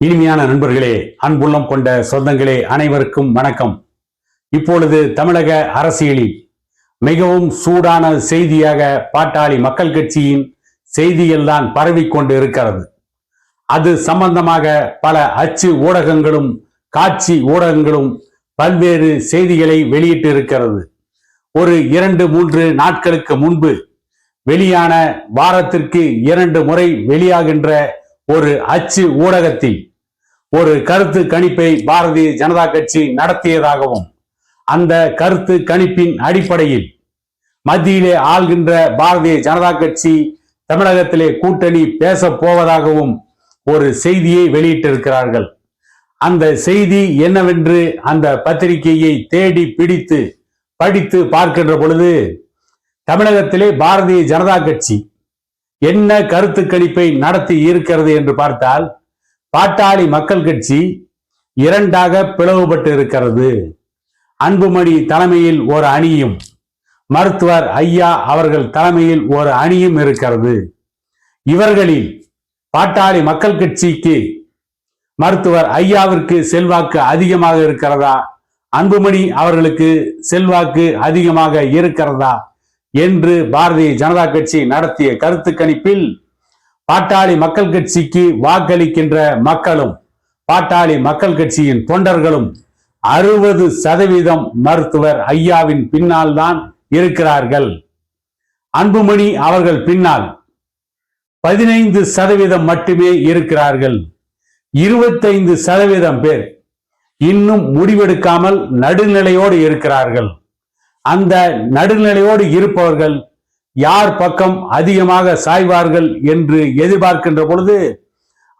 இனிமையான நண்பர்களே அன்புள்ளம் கொண்ட சொந்தங்களே அனைவருக்கும் வணக்கம். இப்பொழுது தமிழக அரசியலில் மிகவும் சூடான செய்தியாக பாட்டாளி மக்கள் கட்சியின் செய்திகள் தான் பரவிக்கொண்டு இருக்கிறது அது சம்பந்தமாக பல அச்சு ஊடகங்களும் காட்சி ஊடகங்களும் பல்வேறு செய்திகளை வெளியிட்டு இருக்கிறது ஒரு இரண்டு மூன்று நாட்களுக்கு முன்பு வெளியான வாரத்திற்கு இரண்டு முறை வெளியாகின்ற ஒரு அச்சு ஊடகத்தில் ஒரு கருத்து கணிப்பை பாரதிய ஜனதா கட்சி நடத்தியதாகவும் அந்த கருத்து கணிப்பின் அடிப்படையில் மத்தியிலே ஆள்கின்ற பாரதிய ஜனதா கட்சி தமிழகத்திலே கூட்டணி பேச போவதாகவும் ஒரு செய்தியை வெளியிட்டிருக்கிறார்கள். அந்த செய்தி என்னவென்று அந்த பத்திரிகையை தேடி பிடித்து படித்து பார்க்கின்ற பொழுது தமிழகத்திலே பாரதிய ஜனதா கட்சி என்ன கருத்து கணிப்பை நடத்தி இருக்கிறது என்று பார்த்தால் பாட்டாளி மக்கள் கட்சி இரண்டாக பிளவுபட்டு இருக்கிறது. அன்புமணி தலைமையில் ஒரு அணியும் மருத்துவர் ஐயா அவர்கள் தலைமையில் ஒரு அணியும் இருக்கிறது. இவர்களில் பாட்டாளி மக்கள் கட்சிக்கு மருத்துவர் ஐயாவிற்கு செல்வாக்கு அதிகமாக இருக்கிறதா? அன்புமணி அவர்களுக்கு செல்வாக்கு அதிகமாக இருக்கிறதா? என்று பாரதிய ஜனதா கட்சி நடத்திய கருத்து கணிப்பில் பாட்டாளி மக்கள் கட்சிக்கு வாக்களிக்கின்ற மக்களும் பாட்டாளி மக்கள் கட்சியின் தொண்டர்களும் அறுபது சதவீதம் மருத்துவர் ஐயாவின் பின்னால் தான் இருக்கிறார்கள். அன்புமணி அவர்கள் பின்னால் பதினைந்து சதவீதம் மட்டுமே இருக்கிறார்கள். இருபத்தைந்து சதவீதம் பேர் இன்னும் முடிவெடுக்காமல் நடுநிலையோடு இருக்கிறார்கள். அந்த நடுநிலையோடு இருப்பவர்கள் யார் பக்கம் அதிகமாக சாய்வார்கள் என்று எதிர்பார்க்கின்ற பொழுது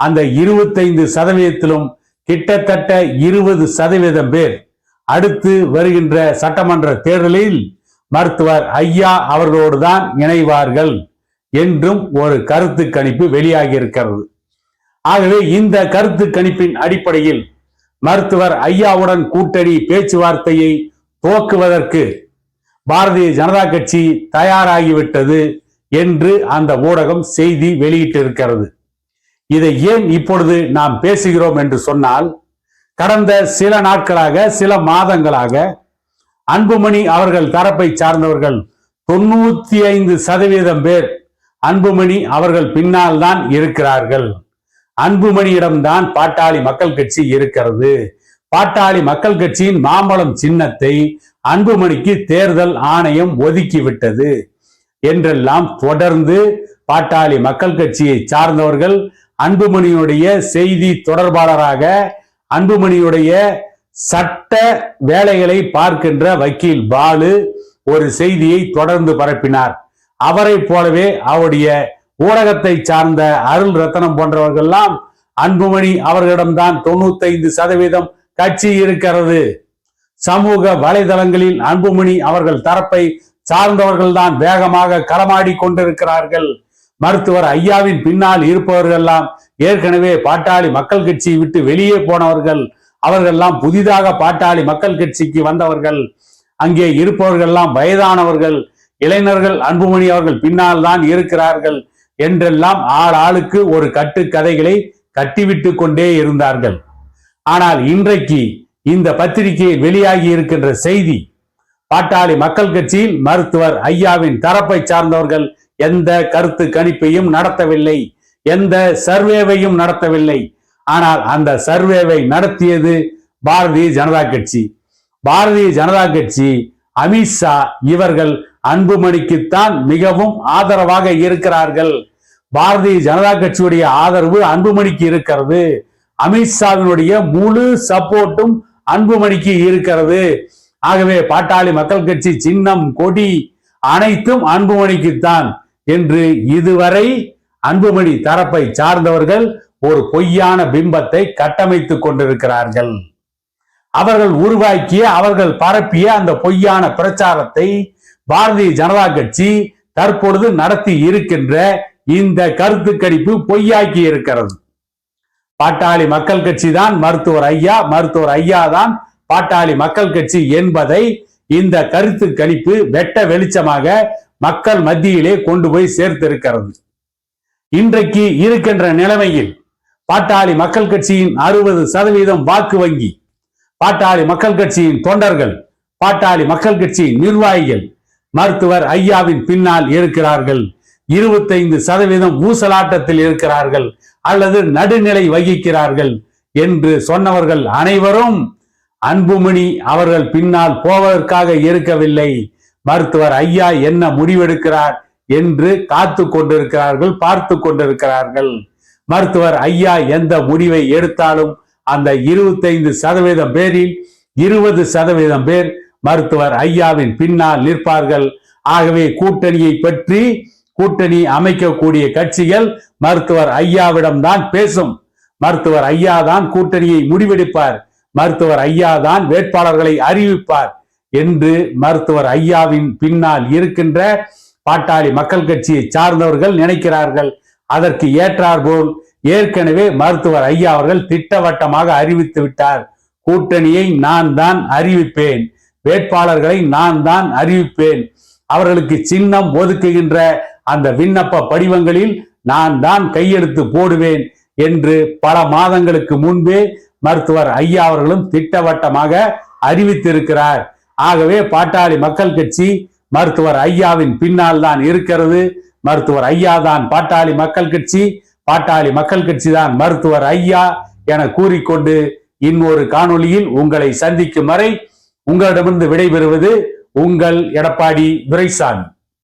அந்த இருபத்தைந்து சதவீதத்திலும் கிட்டத்தட்ட இருபது சதவீதம் பேர் அடுத்து வருகின்ற சட்டமன்ற தேர்தலில் மருத்துவர் ஐயா அவர்களோடு தான் இணைவார்கள் என்றும் ஒரு கருத்து கணிப்பு வெளியாகி இருக்கிறது ஆகவே இந்த கருத்து கணிப்பின் அடிப்படையில் மருத்துவர் ஐயாவுடன் கூட்டணி பேச்சுவார்த்தையை துவக்குவதற்கு பாரதிய ஜனதா கட்சி தயாராகிவிட்டது என்று அந்த ஊடகம் செய்தி வெளியிட்டிருக்கிறது. இதை ஏன் இப்பொழுது நாம் பேசுகிறோம் என்று சொன்னால் கடந்த சில நாட்களாக சில மாதங்களாக அன்புமணி அவர்கள் தரப்பை சார்ந்தவர்கள் தொண்ணூத்தி ஐந்து சதவீதம் பேர் அன்புமணி அவர்கள் பின்னால் தான் இருக்கிறார்கள். அன்புமணியிடம்தான் பாட்டாளி மக்கள் கட்சி இருக்கிறது. பாட்டாளி மக்கள் கட்சியின் மாம்பழம் சின்னத்தை அன்புமணிக்கு தேர்தல் ஆணையம் ஒதுக்கிவிட்டது என்றெல்லாம் தொடர்ந்து பாட்டாளி மக்கள் கட்சியை சார்ந்தவர்கள் அன்புமணியுடைய செய்தி தொடர்பாளராக அன்புமணியுடைய சட்ட வேலைகளை பார்க்கின்ற வக்கீல் பாலு ஒரு செய்தியை தொடர்ந்து பரப்பினார். அவரை போலவே அவருடைய ஊடகத்தை சார்ந்த அருள் ரத்தனம் போன்றவர்கள்லாம் அன்புமணி அவர்களிடம்தான் தொண்ணூத்தைந்து சதவீதம் கட்சி இருக்கிறது. சமூக வலைதளங்களில் அன்புமணி அவர்கள் தரப்பை சார்ந்தவர்கள் தான் வேகமாக களமாடி கொண்டிருக்கிறார்கள். மருத்துவர் ஐயாவின் பின்னால் இருப்பவர்கள்லாம் ஏற்கனவே பாட்டாளி மக்கள் கட்சியை விட்டு வெளியே போனவர்கள். அவர்கள்லாம் புதிதாக பாட்டாளி மக்கள் கட்சிக்கு வந்தவர்கள். அங்கே இருப்பவர்கள்லாம் வயதானவர்கள். இளைஞர்கள் அன்புமணி அவர்கள் பின்னால் தான் இருக்கிறார்கள். என்றெல்லாம் ஆள் ஆளுக்கு ஒரு கட்டு கதைகளை கட்டிவிட்டு கொண்டே இருந்தார்கள். ஆனால் இன்றைக்கு இந்த பத்திரிகையில் வெளியாகி இருக்கின்ற செய்தி பாட்டாளி மக்கள் கட்சியில் மருத்துவர் ஐயாவின் தரப்பை சார்ந்தவர்கள் எந்த கருத்து கணிப்பையும் நடத்தவில்லை எந்த சர்வேவையும் நடத்தவில்லை. ஆனால் அந்த சர்வேவை நடத்தியது பாரதிய ஜனதா கட்சி. பாரதிய ஜனதா கட்சி அமித்ஷா இவர்கள் அன்புமணிக்குத்தான் மிகவும் ஆதரவாக இருக்கிறார்கள். பாரதிய ஜனதா கட்சியுடைய ஆதரவு அன்புமணிக்கு இருக்கிறது. அமித்ஷாவினுடைய முழு சப்போர்ட்டும் அன்புமணிக்கு இருக்கிறது. ஆகவே பாட்டாளி மக்கள் கட்சி சின்னம் கொடி அனைத்தும் அன்புமணிக்குத்தான் என்று இதுவரை அன்புமணி தரப்பை சார்ந்தவர்கள் ஒரு பொய்யான பிம்பத்தை கட்டமைத்துக் கொண்டிருக்கிறார்கள். அவர்கள் உருவாக்கிய அவர்கள் பரப்பிய அந்த பொய்யான பிரச்சாரத்தை பாரதிய ஜனதா கட்சி தற்பொழுது நடத்தி இருக்கின்ற இந்த கருத்து கணிப்பு பொய்யாக்கி இருக்கிறது. பாட்டாளி மக்கள் கட்சி தான் மருத்துவர் ஐயா மருத்துவர் ஐயா தான் பாட்டாளி மக்கள் கட்சி என்பதை இந்த கருத்து கணிப்பு வெட்ட வெளிச்சமாக மக்கள் மத்தியிலே கொண்டு போய் சேர்த்திருக்கிறது. இன்றைக்கு இருக்கின்ற நிலைமையில் பாட்டாளி மக்கள் கட்சியின் அறுபது சதவீதம் வாக்கு வங்கி பாட்டாளி மக்கள் கட்சியின் தொண்டர்கள் பாட்டாளி மக்கள் கட்சியின் நிர்வாகிகள் மருத்துவர் ஐயாவின் பின்னால் இருக்கிறார்கள். இருபத்தைந்து சதவீதம் ஊசலாட்டத்தில் இருக்கிறார்கள். அல்லது நடுநிலை வகிக்கிறார்கள் என்று சொன்னவர்கள் அனைவரும் அன்புமணி அவர்கள் பின்னால் போவதற்காக இருக்கவில்லை. மருத்துவர் ஐயா என்ன முடிவெடுக்கிறார் என்று காத்து கொண்டிருக்கிறார்கள் பார்த்து கொண்டிருக்கிறார்கள். மருத்துவர் ஐயா எந்த முடிவை எடுத்தாலும் அந்த இருபத்தைந்து சதவீதம் பேரில் இருபது சதவீதம் பேர் மருத்துவர் ஐயாவின் பின்னால் நிற்பார்கள். ஆகவே கூட்டணியை பற்றி கூட்டணி அமைக்கக்கூடிய கட்சிகள் மருத்துவர் ஐயாவிடம் தான் பேசும். மருத்துவர் ஐயா தான் கூட்டணியை முடிவெடுப்பார். மருத்துவர் ஐயா தான் வேட்பாளர்களை அறிவிப்பார் என்று மருத்துவர் ஐயாவின் பின்னால் இருக்கின்ற பாட்டாளி மக்கள் கட்சியை சார்ந்தவர்கள் நினைக்கிறார்கள். அதற்கு ஏற்றாற்போல் ஏற்கனவே மருத்துவர் ஐயா அவர்கள் திட்டவட்டமாக அறிவித்து விட்டார். கூட்டணியை நான் தான் அறிவிப்பேன். வேட்பாளர்களை நான் தான் அறிவிப்பேன். அவர்களுக்கு சின்னம் ஒதுக்குகின்ற அந்த விண்ணப்ப படிவங்களில் நான் தான் கையெழுத்து போடுவேன் என்று பல மாதங்களுக்கு முன்பே மருத்துவர் ஐயா அவர்களும் திட்டவட்டமாக அறிவித்திருக்கிறார். ஆகவே பாட்டாளி மக்கள் கட்சி மருத்துவர் ஐயாவின் பின்னால் தான் இருக்கிறது. மருத்துவர் ஐயா தான் பாட்டாளி மக்கள் கட்சி பாட்டாளி மக்கள் கட்சி தான் மருத்துவர் ஐயா என கூறிக்கொண்டு இன்னொரு காணொலியில் உங்களை சந்திக்கும் வரை உங்களிடமிருந்து விடைபெறுவது உங்கள் எடப்பாடி துரைசாமி.